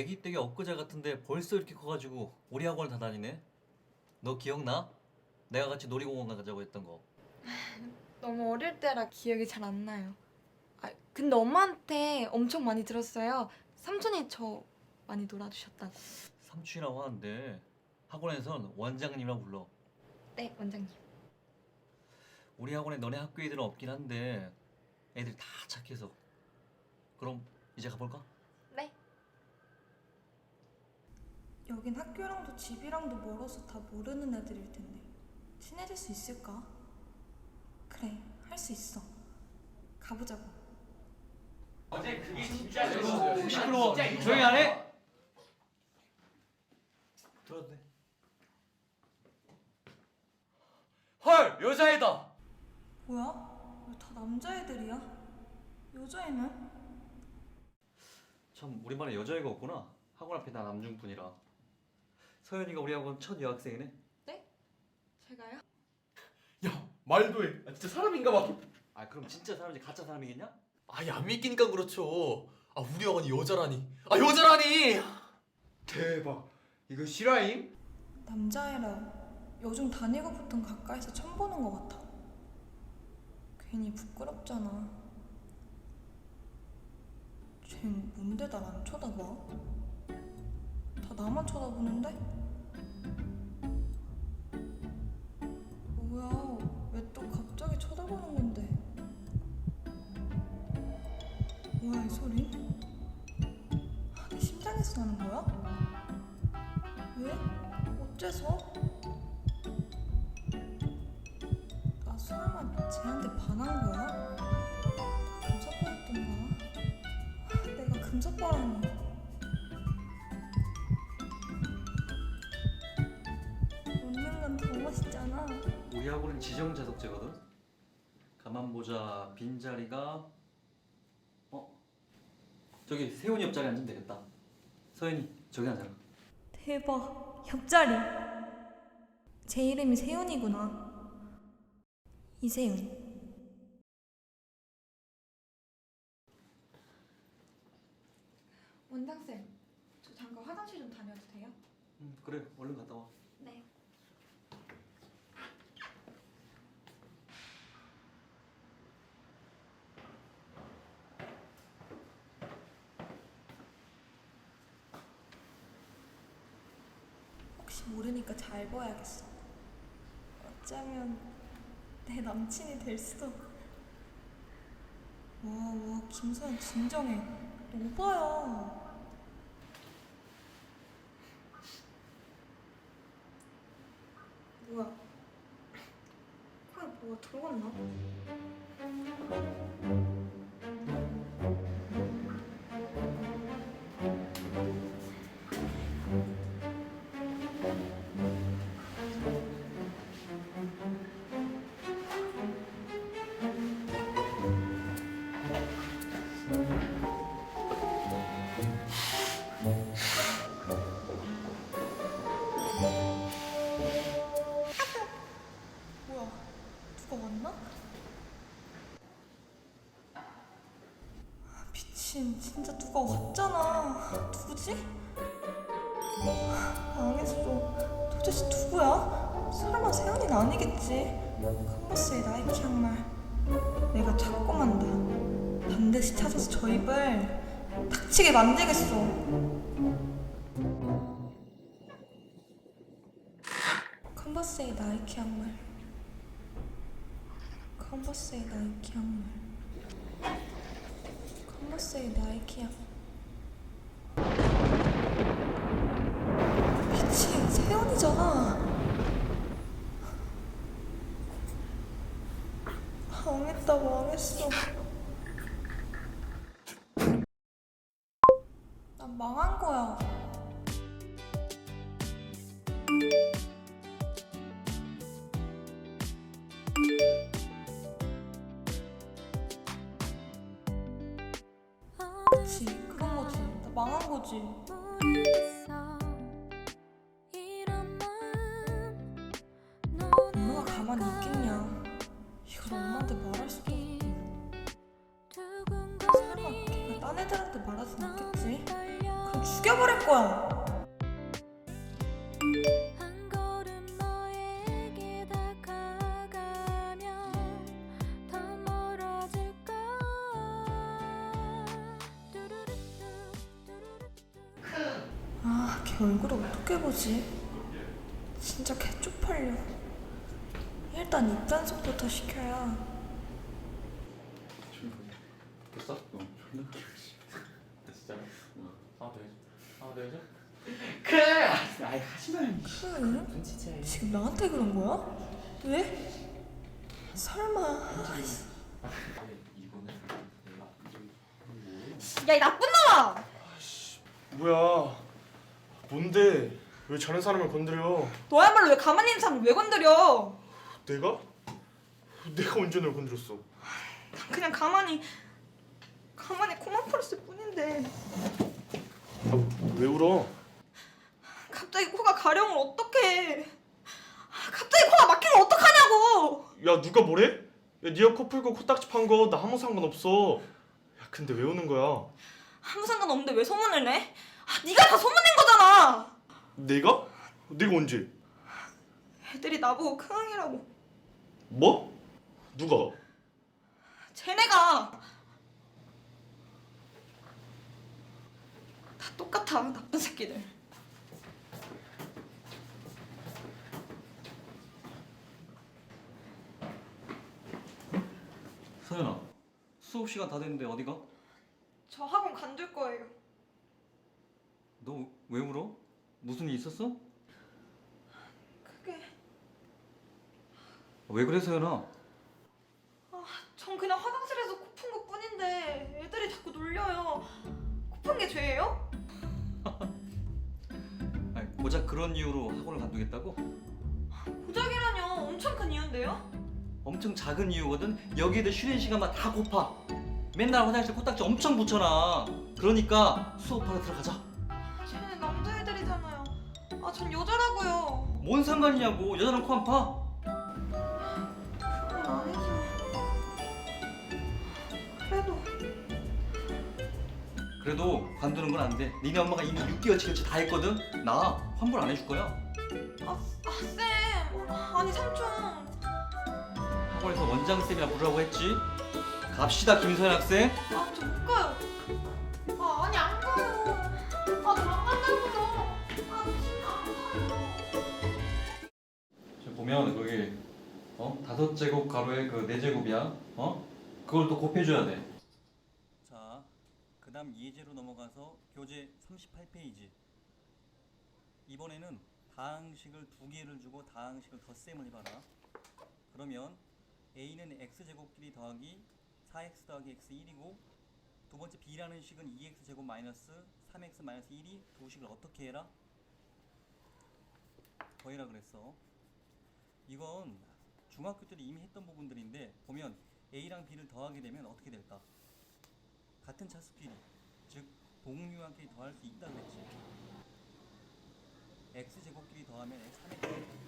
애기 때가 엊그제 같은데 벌써 이렇게 커가지고 우리 학원을 다 다니네. 너 기억나? 내가 같이 놀이공원 가자고 했던 거. 너무 어릴 때라 기억이 잘 안 나요. 아, 근데 엄마한테 엄청 많이 들었어요. 삼촌이 저 많이 놀아주셨다고. 삼촌이라고 하는데 학원에선 원장님이라고 불러. 네, 원장님. 우리 학원에 너네 학교 애들은 없긴 한데 애들이 다 착해서. 그럼 이제 가볼까? 네. 여긴 학교랑도 집이랑도 멀어서 다 모르는 애들일 텐데 친해질 수 있을까? 그래, 할 수 있어. 가보자고. 시끄러워. 조용히 안 해? 돼. 헐 여자애다 뭐야? 왜 다 남자애들이야? 여자애는? 참 우리 반에 여자애가 없구나. 학원 앞에 다 남중뿐이라. 서연이가 우리 학원 첫 여학생이네. 제가요? 야 말도 해 아, 진짜 사람인가 봐 아 그럼 진짜 사람이지 가짜 사람이겠냐? 아니 안 믿기니까 그렇죠 아 우리 학원이 여자라니 아 여자라니 대박 이거 실화임? 남자애라 요즘 다니고부터 가까이서 처음 보는 것 같아. 괜히 부끄럽잖아. 쟨 뭔데 날 안 쳐다봐? 다 나만 쳐다보는데? 쳐다보는 건데? 뭐야, 이? 아, 내 심장에서 나는 거야? 왜? 어째서? 나 설마 쟤한테 반한 거야? 금사빠였던가? 내가 금사빠라니 웃는 건 더 멋있잖아 우리 학원은 지정 자석제거든. 가만 보자. 빈 자리가 어 저기 세훈이 옆자리 앉으면 되겠다. 서연이 저기 앉아라. 대박 옆자리 제 이름이 세윤이구나 이세윤 원장쌤, 저 잠깐 화장실 좀 다녀도 돼요? 응 그래 얼른 갔다 와. 혹시 모르니까 잘 봐야겠어. 어쩌면 내 남친이 될 수도 와 와 김서연 진정해. 너 오바야 뭐야? 코에 뭐가 들어갔나? 누가 왔나? 아, 미친. 진짜 누가 왔잖아. 누구지? 망했어. 도대체 누구야? 설마 세연이는 아니겠지? 컨버스의 나이키 양말. 내가 찾고 만다 반드시 찾아서 저 입을 닥치게 만들겠어. 컨버스의 나이키 양말 컨버스의 나이키 양말 컨버스의 나이키 양 미친 세연이잖아. 망했다 망했어. 난 망한 거야 거지. 엄마가 가만히 있겠냐? 이걸 엄마한테 말할 수도 없고 설마 걔가 딴 애들한테 말하진 않겠지? 그럼 죽여버려 깨버릴 거야. 얼굴을 어떻게 보지? 진짜 개 쪽팔려. 일단 입단속부터 시켜야. 됐어? 어 존나 진짜? 하나 더 해줘 하나 더 해줘? 그래. 아이 하지 마. 응? 눈치채. 지금 나한테 그런 거야? 왜? 설마. 야이 나쁜 놈아! 뭐야? 뭔데? 왜 자는 사람을 건드려? 너야말로 왜 가만히 있는 사람을 왜 건드려? 내가? 내가 언제 널 건드렸어? 그냥 가만히 가만히 코만 풀었을 뿐인데 아, 왜 울어? 갑자기 코가 가려우면 어떡해 아, 갑자기 코가 막히면 어떡하냐고 야 누가 뭐래? 야 네가 코 풀고 코딱지 판 거 나 아무 상관없어. 야 근데 왜 우는 거야? 아무 상관 없는데 왜 소문을 내? 아, 네가 다 소문낸 거잖아 내가? 내가 언제? 애들이 나보고 크앙이라고 뭐? 누가? 쟤네가 다 똑같아 나쁜 새끼들 서연아 수업 시간 다 됐는데 어디 가? 간둘 거예요 너 왜 울어? 무슨 일 있었어? 그게 왜 그래 서 연아? 전 그냥 화장실에서 코푼 것 뿐인데 애들이 자꾸 놀려요 코푼 게 죄예요? 아니, 고작 그런 이유로 학원을 간두겠다고? 고작이라뇨 엄청 큰 이유인데요? 엄청 작은 이유거든. 여기 애들 쉬는 시간만 다 고파. 맨날 화장실 코딱지 엄청 붙여놔. 그러니까 수업하러 들어가자. 쟤네 남자애들이잖아요 아 전 여자라고요 뭔 상관이냐고. 여자랑 코 안 파? 그건 아니지만 그래도 그래도 관두는 건 안 돼. 니네 엄마가 이미 6개월치 결제 다 했거든. 나 환불 안 해줄 거야. 아, 아 쌤! 아니 삼촌 학원에서 원장 쌤이라 부르라고 했지. 갑시다 김서연 학생. 아 저 못 가요 아 아니 안 가요 아 저 안 간다고요 아 진짜 안 가요 지금 보면 거기 어 다섯 제곱 가로에 그 네 제곱이야. 어? 그걸 또 곱해줘야 돼. 자, 그다음 예제로 넘어가서 교재 38페이지. 이번에는 다항식을 두 개를 주고 다항식을 덧셈을 해봐라. 그러면 a는 x 제곱끼리 더하기 4x 더하기 x 1이고 두 번째 b라는 식은 2x 제곱 마이너스 3x 마이너스 1이 두 식을 어떻게 해라? 더해라 그랬어. 이건 중학교 때 이미 했던 부분들인데 보면 a랑 b를 더하게 되면 어떻게 될까? 같은 차수끼리 즉 동류한끼리 더할 수 있다 그랬지. x 제곱끼리 더하면 3x